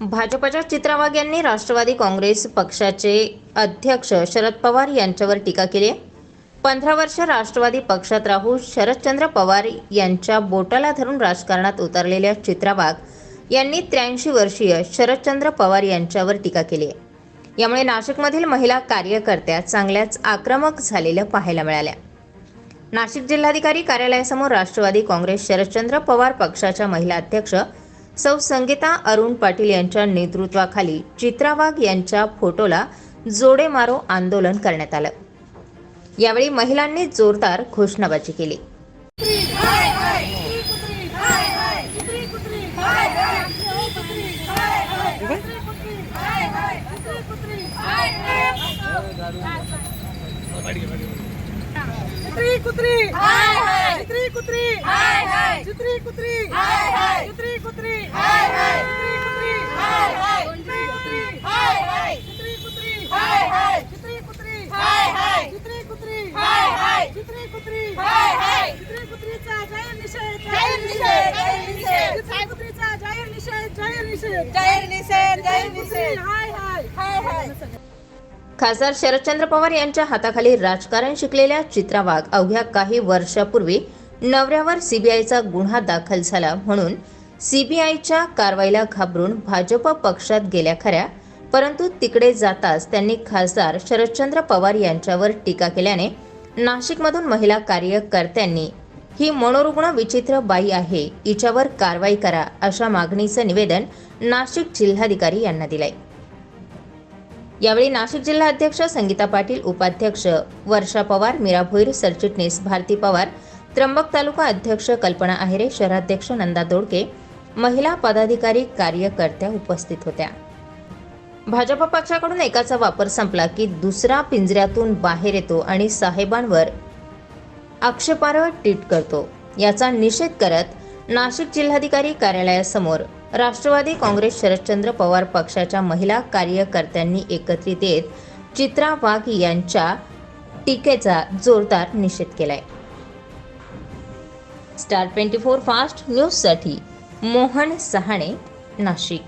भाजपच्या चित्रा वाघ यांनी राष्ट्रवादी काँग्रेस पक्षाचे अध्यक्ष शरद पवार यांच्यावर टीका केली आहे. पंधरा वर्ष राष्ट्रवादी पक्षात राहून शरदचंद्र पवार यांच्या बोटाला धरून राजकारणात उतरलेल्या चित्रा वाघ यांनी त्र्याऐंशी वर्षीय शरदचंद्र पवार यांच्यावर टीका केली आहे. यामुळे नाशिकमधील महिला कार्यकर्त्या चांगल्याच आक्रमक झालेल्या पाहायला मिळाल्या. नाशिक जिल्हाधिकारी कार्यालयासमोर राष्ट्रवादी काँग्रेस शरदचंद्र पवार पक्षाच्या महिला अध्यक्ष सौ संगीता अरुण पाटील यांच्या नेतृत्वाखाली चित्रा वाघ यांच्या फोटोला जोडे मारो आंदोलन करण्यात आलं. यावेळी महिलांनी जोरदार घोषणाबाजी केली. कुत्री कुत्री कुत्री चित्री कुत्री चित्री कुत्री चित्री कुत्री चित्री कुत्री चित्री कुत्री चित्री कुत्रीचा जाहीर निषेध जाहीर निषेध चित्री कुत्रीचा जाहीर निषेध जाहीर निषेध जाहीर निषेध जाहीर निषेध हाय हाय हाय हाय खासदार शरदचंद्र पवार यांच्या हाताखाली राजकारण शिकलेल्या चित्रा वाघ अवघ्या काही वर्षापूर्वी नवऱ्यावर सीबीआयचा गुन्हा दाखल झाला म्हणून सीबीआयच्या कारवाईला घाबरून भाजप पक्षात गेल्या खऱ्या परंतु तिकडे जाताच त्यांनी खासदार शरदचंद्र पवार यांच्यावर टीका केल्याने नाशिकमधून महिला कार्यकर्त्यांनी ही मनोरुग्ण विचित्र बाई आहे. हिच्यावर कारवाई करा अशा मागणीचं निवेदन नाशिक जिल्हाधिकारी यांना दिलंय. यावेळी नाशिक जिल्हा अध्यक्ष संगीता पाटील उपाध्यक्ष वर्षा पवार मीरा भोईर सरचिटणीस भारती पवार त्र्यंबक तालुका अध्यक्ष कल्पना आहेरे शहराध्यक्ष नंदा दोडके महिला पदाधिकारी कार्यकर्त्या उपस्थित होत्या. भाजप पक्षाकडून एकाचा वापर संपला की दुसरा पिंजऱ्यातून बाहेर येतो आणि साहेबांवर आक्षेपार्ह ट्विट करतो. याचा निषेध करत नाशिक जिल्हाधिकारी कार्यालयासमोर राष्ट्रवादी काँग्रेस शरदचंद्र पवार पक्षाच्या महिला कार्यकर्त्यांनी एकत्रित येत चित्रा वाघ यांच्या टीकेचा जोरदार निषेध केलाय. स्टार ट्वेंटी फोर फास्ट न्यूजसाठी मोहन सहाणे नाशिक.